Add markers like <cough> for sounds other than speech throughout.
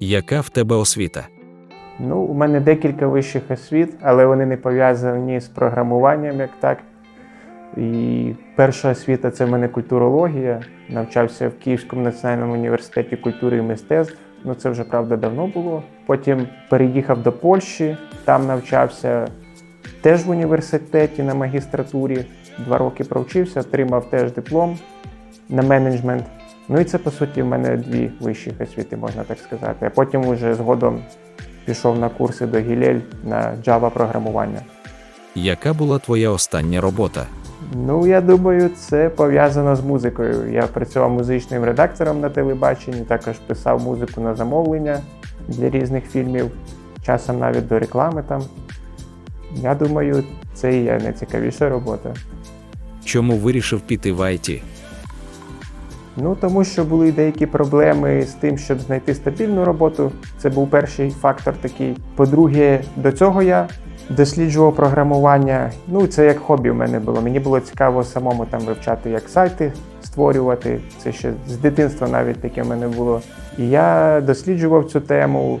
Яка в тебе освіта? Ну, у мене декілька вищих освіт, але вони не пов'язані з програмуванням як так. І перша освіта це в мене культурологія. Навчався в Київському національному університеті культури і мистецтв. Ну це вже правда давно було. Потім переїхав до Польщі, там навчався теж в університеті на магістратурі. Два роки провчився, отримав теж диплом на менеджмент. Ну і це по суті в мене дві вищі освіти, можна так сказати. А потім уже згодом пішов на курси до Гілель на Java програмування. Яка була твоя остання робота? Ну, я думаю, це пов'язано з музикою. Я працював музичним редактором на телебаченні, також писав музику на замовлення для різних фільмів, часом навіть до реклами там. Я думаю, це і є найцікавіша робота. Чому вирішив піти в IT? Ну, тому що були деякі проблеми з тим, щоб знайти стабільну роботу. Це був перший фактор такий. По-друге, до цього я досліджував програмування. Ну, це як хобі в мене було. Мені було цікаво самому там вивчати, як сайти створювати. Це ще з дитинства навіть таке в мене було. І я досліджував цю тему,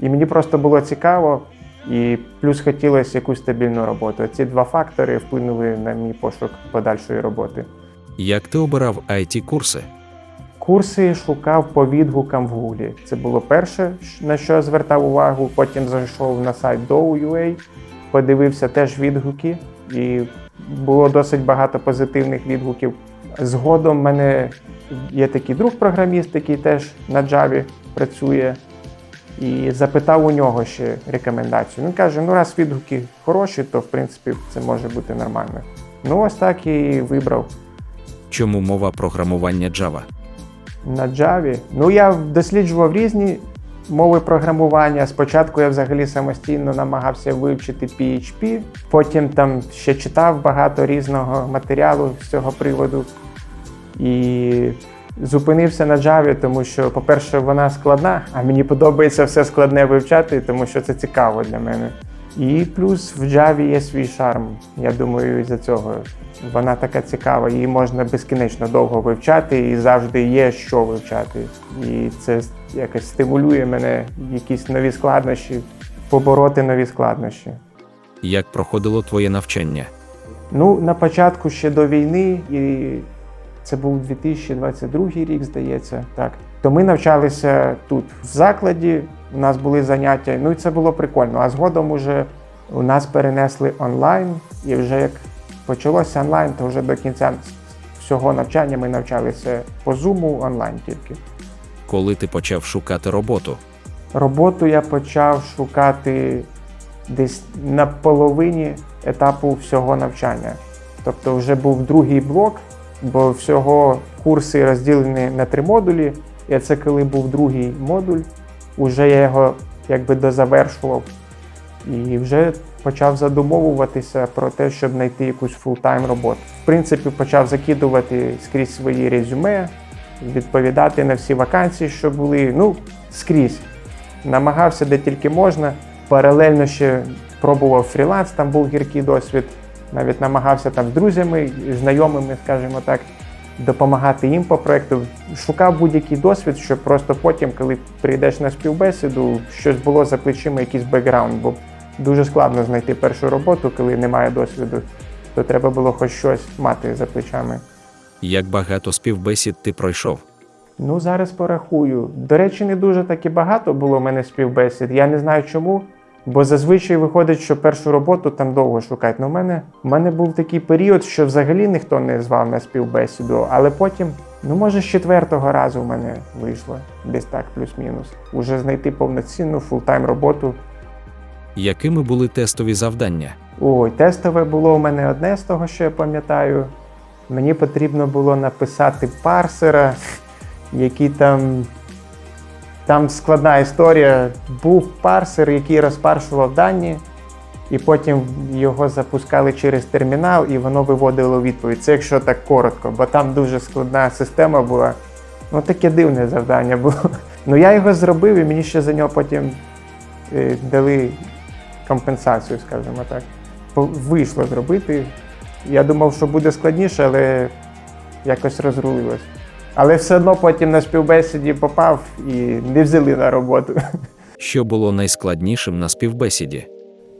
і мені просто було цікаво. І плюс хотілося якусь стабільну роботу. Ці два фактори вплинули на мій пошук подальшої роботи. Як ти обирав it курси? Курси шукав по відгукам в Гуглі. Це було перше, на що я звертав увагу. Потім зайшов на сайт Dow.ua, подивився теж відгуки, і було досить багато позитивних відгуків. Згодом в мене є такий друг програміст, який теж на Java працює, і запитав у нього ще рекомендацію. Він каже: ну раз відгуки хороші, то в принципі це може бути нормально. Ну ось так і вибрав. Чому мова програмування Java? На Java. Ну, я досліджував різні мови програмування. Спочатку я взагалі самостійно намагався вивчити PHP, потім там ще читав багато різного матеріалу з цього приводу. І зупинився на Java, тому що, по-перше, вона складна, а мені подобається все складне вивчати, тому що це цікаво для мене. І плюс в Java є свій шарм. Я думаю, із-за цього вона така цікава, її можна безкінечно довго вивчати, і завжди є що вивчати. І це якось стимулює мене, якісь нові складнощі, побороти нові складнощі. Як проходило твоє навчання? Ну, на початку ще до війни, і це був 2022 рік, здається, так. То ми навчалися тут, в закладі, у нас були заняття, ну і це було прикольно. А згодом уже у нас перенесли онлайн, і вже як почалося онлайн, то вже до кінця всього навчання ми навчалися по Zoom онлайн тільки. Коли ти почав шукати роботу? Роботу я почав шукати десь на половині етапу всього навчання. Тобто вже був другий блок, бо всього курси розділені на три модулі. І це коли був другий модуль, вже я його якби дозавершував і вже почав задумовуватися про те, щоб знайти якусь фултайм роботу. В принципі, почав закидувати скрізь свої резюме, відповідати на всі вакансії, що були. Ну, скрізь. Намагався де тільки можна. Паралельно ще пробував фріланс, там був гіркий досвід. Навіть намагався там з друзями, знайомими, скажімо так, допомагати їм по проекту. Шукав будь-який досвід, щоб просто потім, коли прийдеш на співбесіду, щось було за плечима, якийсь бекграунд. Бо дуже складно знайти першу роботу, коли немає досвіду, то треба було хоч щось мати за плечами. Як багато співбесід ти пройшов? Ну, зараз порахую. До речі, не дуже таки багато було в мене співбесід. Я не знаю чому. Бо зазвичай виходить, що першу роботу там довго шукають. Ну, в мене, в мене був такий період, що взагалі ніхто не звав на співбесіду, але потім, ну може, з четвертого разу в мене вийшло, десь так, плюс-мінус. Уже знайти повноцінну фултайм роботу. Якими були тестові завдання? Ой, тестове було у мене одне з того, що я пам'ятаю. Мені потрібно було написати парсера, який там. Там складна історія. Був парсер, який розпаршував дані, і потім його запускали через термінал, і воно виводило відповідь. Це якщо так коротко, бо там дуже складна система була. Ну, таке дивне завдання було. <laughs> Ну я його зробив, і мені ще за нього потім е, дали компенсацію, скажімо так. Вийшло зробити. Я думав, що буде складніше, але якось розрулилось. Але все одно потім на співбесіді попав і не взяли на роботу. Що було найскладнішим на співбесіді?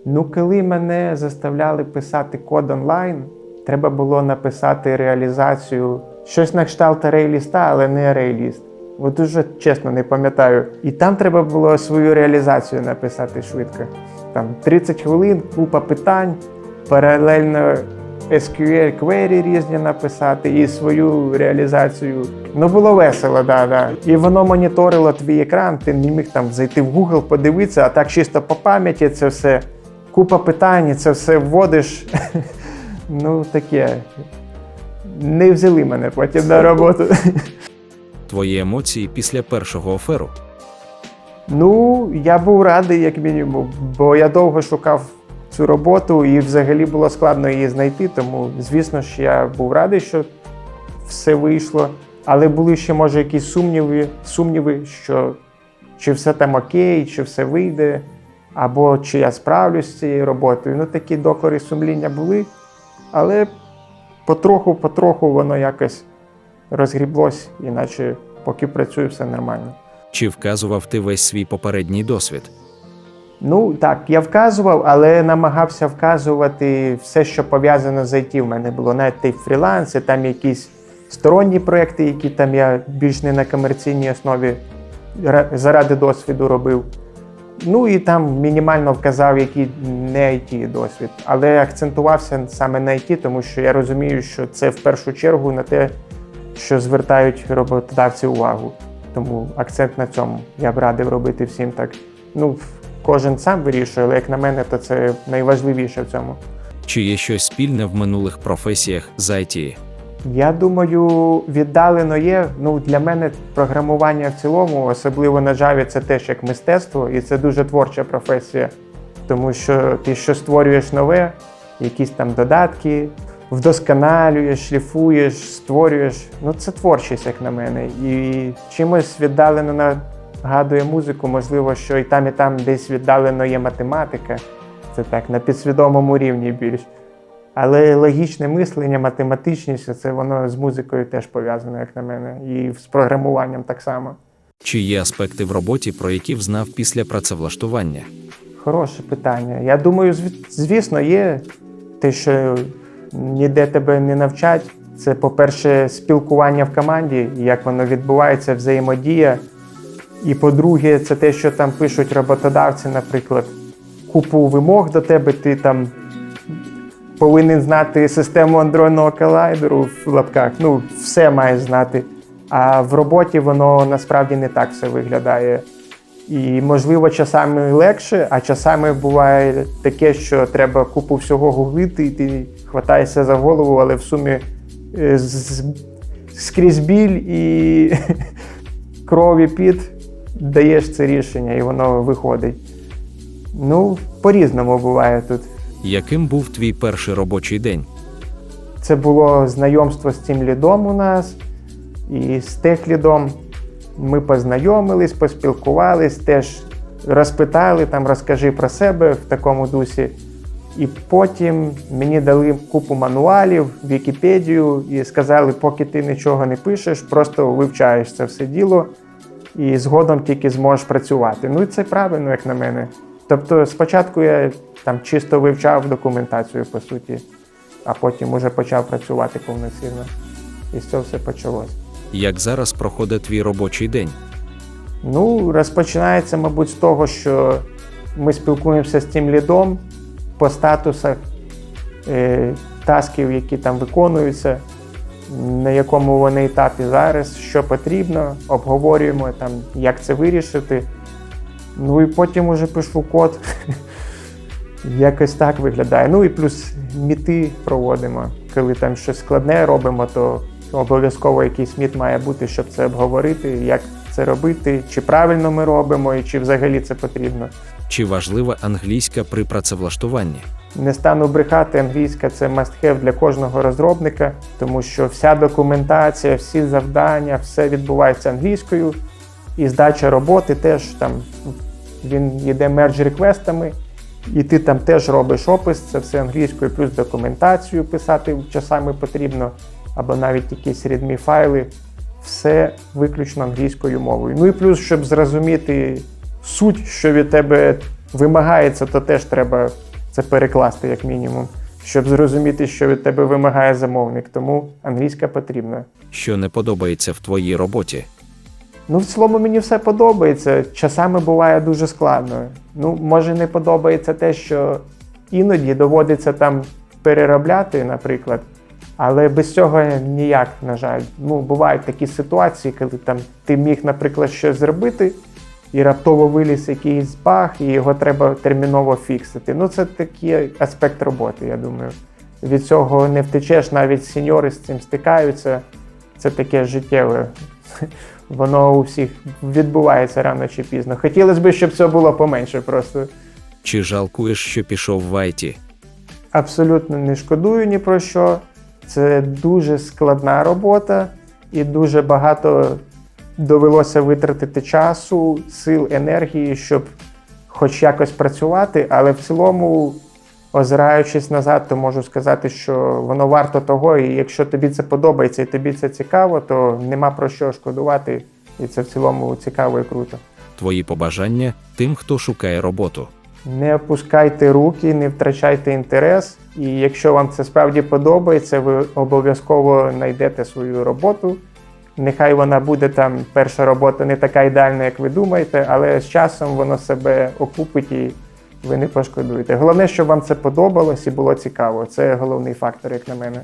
Ну, коли мене заставляли писати код онлайн, треба було написати реалізацію щось на кшталт рейліста, але не рейліст. От дуже чесно не пам'ятаю. І там треба було свою реалізацію написати швидко. Там 30 хвилин, купа питань, паралельно SQL query різні написати і свою реалізацію. Ну було весело, да, да. І воно моніторило твій екран, ти не міг там зайти в Google, подивитися, а так чисто по пам'яті це все. Купа питань, це все вводиш. <laughs> Ну, таке. Не взяли мене потім на роботу. <laughs> Твої емоції після першого оферу? Ну, я був радий, як мінімум, бо я довго шукав цю роботу і взагалі було складно її знайти. Тому, звісно ж, я був радий, що все вийшло. Але були ще, може, якісь сумніви, сумніви, що чи все там окей, чи все вийде, або чи я справлюсь з цією роботою. Ну, такі докори сумління були, але потроху, потроху воно якось розгріблось, іначе поки працюю, все нормально. Чи вказував ти весь свій попередній досвід? Ну так, я вказував, але намагався вказувати все, що пов'язано з IT. В мене було навіть і фріланс, і там якісь сторонні проекти, які там я більш не на комерційній основі заради досвіду робив. Ну і там мінімально вказав, який не IT досвід, але акцентувався саме на IT, тому що я розумію, що це в першу чергу на те, що звертають роботодавці увагу. Тому акцент на цьому я б радив робити всім так. Ну, кожен сам вирішує, але як на мене, то це найважливіше в цьому. Чи є щось спільне в минулих професіях з IT? Я думаю, віддалено є. Ну, для мене програмування в цілому, особливо на Java, це теж як мистецтво, і це дуже творча професія. Тому що ти що створюєш нове, якісь там додатки, вдосконалюєш, шліфуєш, створюєш. Ну, це творчість, як на мене. І чимось віддалено нагадує музику, можливо, що і там, і там десь віддалено є математика. Це так, на підсвідомому рівні більш. Але логічне мислення, математичність, це воно з музикою теж пов'язано, як на мене, і з програмуванням так само. Чи є аспекти в роботі, про які взнав після працевлаштування? Хороше питання. Я думаю, звісно, є те, що ніде тебе не навчать. Це, по-перше, спілкування в команді, як воно відбувається, взаємодія. І по-друге, це те, що там пишуть роботодавці, наприклад, купу вимог до тебе, ти там повинен знати систему андронного колайдеру в лапках. Ну, все маєш знати. А в роботі воно насправді не так все виглядає. І, можливо, часами легше, а часами буває таке, що треба купу всього гуглити, і ти хватаєшся за голову, але в сумі е, скрізь біль і <laughs> крові під даєш це рішення, і воно виходить. Ну, по-різному буває тут. Яким був твій перший робочий день? Це було знайомство з цим лідом у нас і з техлідом. Ми познайомились, поспілкувались, теж розпитали, там розкажи про себе в такому дусі. І потім мені дали купу мануалів, Вікіпедію і сказали, поки ти нічого не пишеш, просто вивчаєш це все діло і згодом тільки зможеш працювати. Ну і це правильно, як на мене. Тобто, спочатку я там чисто вивчав документацію, по суті, а потім уже почав працювати повноцінно. І з цього все почалось. Як зараз проходить твій робочий день? Ну, розпочинається, мабуть, з того, що ми спілкуємося з цим лідом по статусах е, тасків, які там виконуються, на якому вони етапі зараз, що потрібно, обговорюємо там, як це вирішити. Ну і потім уже пишу код. <laughs> Якось так виглядає. Ну і плюс міти проводимо. Коли там щось складне робимо, то обов'язково якийсь міт має бути, щоб це обговорити, як це робити, чи правильно ми робимо, і чи взагалі це потрібно. Чи важлива англійська при працевлаштуванні? Не стану брехати, англійська це must-have для кожного розробника, тому що вся документація, всі завдання, все відбувається англійською. І здача роботи теж там він йде мердж реквестами, І ти там теж робиш опис, це все англійською, плюс документацію писати часами потрібно, або навіть якісь рідмі файли. Все виключно англійською мовою. Ну і плюс, щоб зрозуміти суть, що від тебе вимагається, то теж треба це перекласти, як мінімум, щоб зрозуміти, що від тебе вимагає замовник. Тому англійська потрібна. Що не подобається в твоїй роботі? Ну, в цілому мені все подобається. Часами буває дуже складно. Ну, може, не подобається те, що іноді доводиться там переробляти, наприклад. Але без цього ніяк, на жаль. Ну, бувають такі ситуації, коли там ти міг, наприклад, щось зробити, і раптово виліз якийсь баг, і його треба терміново фіксити. Ну, це такий аспект роботи, я думаю. Від цього не втечеш, навіть сеньори з цим стикаються. Це таке життєве. <laughs> Воно у всіх відбувається рано чи пізно. Хотілося б, щоб це було поменше просто. Чи жалкуєш, що пішов в IT? Абсолютно не шкодую ні про що. Це дуже складна робота і дуже багато довелося витратити часу, сил, енергії, щоб хоч якось працювати, але в цілому, озираючись назад, то можу сказати, що воно варто того, і якщо тобі це подобається і тобі це цікаво, то нема про що шкодувати, і це в цілому цікаво і круто. Твої побажання тим, хто шукає роботу. Не опускайте руки, не втрачайте інтерес. І якщо вам це справді подобається, ви обов'язково знайдете свою роботу. Нехай вона буде там перша робота не така ідеальна, як ви думаєте, але з часом воно себе окупить і ви не пошкодуєте. Головне, щоб вам це подобалось і було цікаво. Це головний фактор, як на мене.